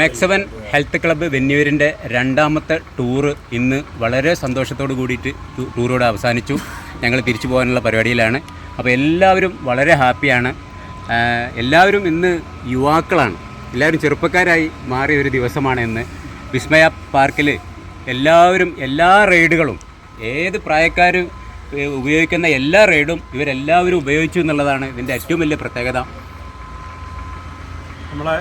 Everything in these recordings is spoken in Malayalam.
മെക്സവൻ ഹെൽത്ത് ക്ലബ്ബ് വെന്നൂരിന്റെ രണ്ടാമത്തെ ടൂറ് ഇന്ന് വളരെ സന്തോഷത്തോട് കൂടിയിട്ട് ടൂറോടെ അവസാനിച്ചു. ഞങ്ങൾ തിരിച്ചു പോകാനുള്ള പരിപാടിയിലാണ്. അപ്പോൾ എല്ലാവരും വളരെ ഹാപ്പിയാണ്. എല്ലാവരും ഇന്ന് യുവാക്കളാണ്. എല്ലാവരും ചെറുപ്പക്കാരായി മാറിയ ഒരു ദിവസമാണ് ഇന്ന്. വിസ്മയ പാർക്കിൽ എല്ലാവരും എല്ലാ റൈഡുകളും ഏത് പ്രായക്കാരും ഉപയോഗിക്കുന്ന എല്ലാ റൈഡും ഇവരെല്ലാവരും ഉപയോഗിച്ചു എന്നുള്ളതാണ് ഇതിന്റെ ഏറ്റവും വലിയ പ്രത്യേകത. നമ്മളെ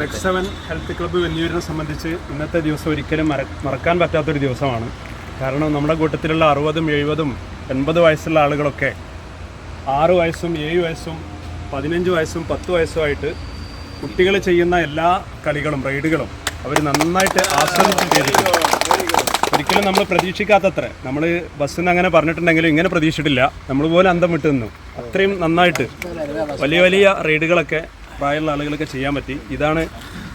മെക്സവൻ ഹെൽത്ത് ക്ലബ്ബ് വെല്ലുവിളിനെ സംബന്ധിച്ച് ഇന്നത്തെ ദിവസം ഒരിക്കലും മറ മറക്കാൻ പറ്റാത്തൊരു ദിവസമാണ്. കാരണം നമ്മുടെ കൂട്ടത്തിലുള്ള അറുപതും എഴുപതും എൺപത് വയസ്സുള്ള ആളുകളൊക്കെ ആറ് വയസ്സും ഏഴ് വയസ്സും പതിനഞ്ച് വയസ്സും പത്ത് വയസ്സുമായിട്ട് കുട്ടികൾ ചെയ്യുന്ന എല്ലാ കളികളും റൈഡുകളും അവർ നന്നായിട്ട് ആസ്വദിച്ച് ചെയ്തിട്ടുണ്ട്. ഒരിക്കലും നമ്മൾ പ്രതീക്ഷിക്കാത്തത്ര. നമ്മൾ ബസ്സിൽ നിന്ന് അങ്ങനെ പറഞ്ഞിട്ടുണ്ടെങ്കിലും ഇങ്ങനെ പ്രതീക്ഷിച്ചിട്ടില്ല. നമ്മൾ പോലെ അന്തം വിട്ടു നിന്നു. അത്രയും നന്നായിട്ട് വലിയ വലിയ റൈഡുകളൊക്കെ പ്രായമുള്ള ആളുകളൊക്കെ ചെയ്യാൻ പറ്റി. ഇതാണ്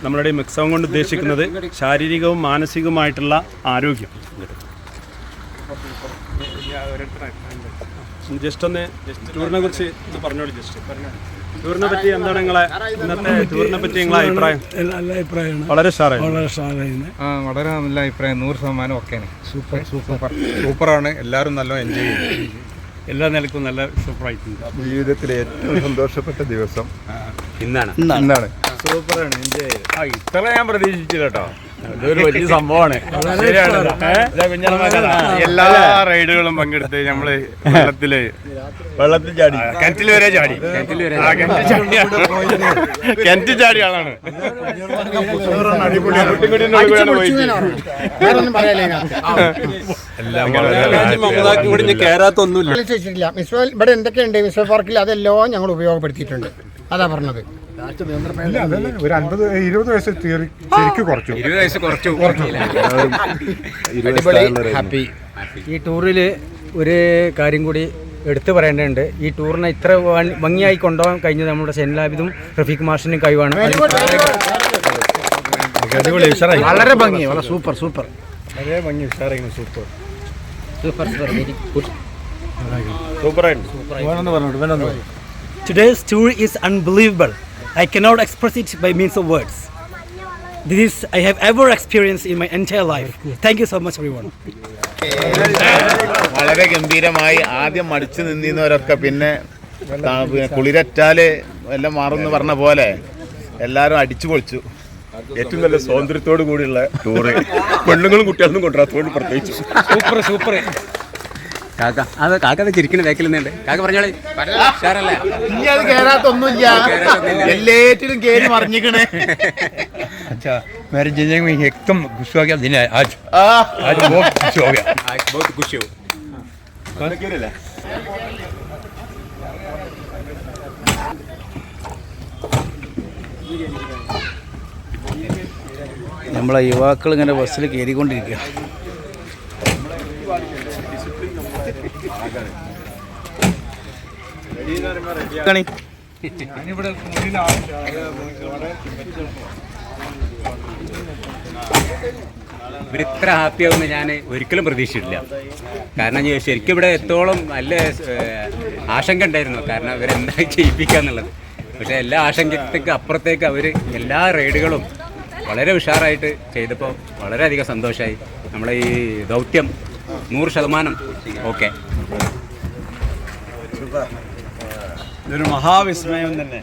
നമ്മളുടെ മിക്സവും കൊണ്ട് ഉദ്ദേശിക്കുന്നത് ശാരീരികവും മാനസികവുമായിട്ടുള്ള ആരോഗ്യം. ജസ്റ്റ് ഒന്ന് ടൂറിനെ കുറിച്ച് പറഞ്ഞോളി പറഞ്ഞോളൂ ജസ്റ്റ്. ടൂറിനെ പറ്റി എന്താണ് നിങ്ങളെ ഇന്നത്തെ ടൂറിനെ പറ്റി നിങ്ങളെ അഭിപ്രായം? നല്ല അഭിപ്രായമാണ്. വളരെ വളരെ ആ വളരെ നല്ല അഭിപ്രായം. നൂറ് ശതമാനം ഒക്കെയാണ്. Super super. സൂപ്പറാണ്. എല്ലാവരും നല്ല എൻജോയ് ചെയ്യുന്നു എല്ലാ നിലക്കും നല്ല സൂപ്പറായിട്ടുണ്ട്. ജീവിതത്തിലെ ഏറ്റവും സന്തോഷപ്പെട്ട ദിവസം. ഇന്നാണ്. എന്താണ് സൂപ്പറാണ് എൻജോയ് ആ ഇത്ര ഞാൻ പ്രതീക്ഷിച്ചില്ല കേട്ടോ. ഇതൊരു വലിയ സംഭവമാണ്. എല്ലാ റൈഡുകളും പങ്കെടുത്ത് നമ്മൾ വെള്ളത്തിൽ വെള്ളത്തിൽ ചാടി. കിണറ്റിൽ വരെ ചാടി. കിണറ്റിൽ വരെ കിണറ്റിൽ ചാടിയ ആളാണ്. ഇവിടെ എന്തൊക്കെയുണ്ട്? മിസ്വൽ പാർക്കിൽ അതെല്ലാം ഞങ്ങൾ ഉപയോഗപ്പെടുത്തിയിട്ടുണ്ട്. അതാ പറഞ്ഞത്. ഒരു അൻപത് ഇരുപത് വയസ്സ് ശരിക്കും കുറച്ചു. ഇരുപത് വയസ്സ് കുറച്ചു. ഹാപ്പി. ഈ ടൂറിൽ ഒരു കാര്യം കൂടി എടുത്തു പറയേണ്ടതുണ്ട്. ഈ ടൂറിനെ ഇത്ര ഭംഗി- ഭംഗിയായി കൊണ്ടുപോകാൻ കഴിഞ്ഞത് നമ്മുടെ സെൻലാബിദും റഫീഖ് മാഷിനും കഴിവാണ്. വളരെ ഭംഗി വളരെ സൂപ്പർ സൂപ്പർ. വളരെ ഭംഗി ഉഷാറായിരുന്നു സൂപ്പർ. സൂപ്പർ സൂപ്പർ ഗുഡ് സൂപ്പറായിരുന്നു. Today's tour is unbelievable. I cannot express it by means of words. This is I have ever experienced in my entire life. Thank you so much, everyone. വളരെ ഗംഭീരമായി ആദ്യം മടിച്ചു നിന്നിരുന്നവരൊക്കെ പിന്നെ കുളിരറ്റാൽ എല്ലാം മാറുമെന്ന് പറഞ്ഞ പോലെ എല്ലാവരും അടിച്ചു പൊളിച്ചു ഏറ്റവും നല്ല സ്വാതന്ത്ര്യത്തോടു കൂടിയുള്ള ടൂറ് പെണ്ണുങ്ങളും കുട്ടികളും കൊണ്ടുവരാത്തോട് പ്രത്യേകിച്ച് സൂപ്പർ സൂപ്പർ കാക്ക അത് കാക്ക അത് ചിരിക്കുന്ന ബാക്കിൽ നിന്നുണ്ട് കാക്ക പറഞ്ഞോളെ ഉഷാറല്ലേ ഇനി അത് കേറാത്തൊന്നുമില്ല എല്ലാറ്റിലും കേറി മറിഞ്ഞിക്കണേ अच्छा मेरे जिंदगी में एकदम खुश हो गया दिन है आज ആ आज बहुत खुश हो गया बहुत खुश हो നമ്മളെ യുവാക്കൾ ഇങ്ങനെ ബസ്സിൽ കയറിക്കൊണ്ടിരിക്കുക ഇവർ ഇത്ര ഹാപ്പി ആവുമെന്ന് ഞാൻ ഒരിക്കലും പ്രതീക്ഷിച്ചിട്ടില്ല. കാരണം ശരിക്കും ഇവിടെ എത്തോളം നല്ല ആശങ്ക ഉണ്ടായിരുന്നു. കാരണം ഇവരെന്താ ചെയ്യിപ്പിക്കുക എന്നുള്ളത് പക്ഷേ എല്ലാ ആശങ്കത്തേക്ക് അപ്പുറത്തേക്ക് അവർ എല്ലാ റൈഡുകളും വളരെ ഉഷാറായിട്ട് ചെയ്തപ്പോൾ വളരെയധികം സന്തോഷമായി നമ്മളെ ഈ ദൗത്യം നൂറ് ശതമാനം. ഓക്കെ. ഇതൊരു മഹാവിസ്മയം തന്നെ.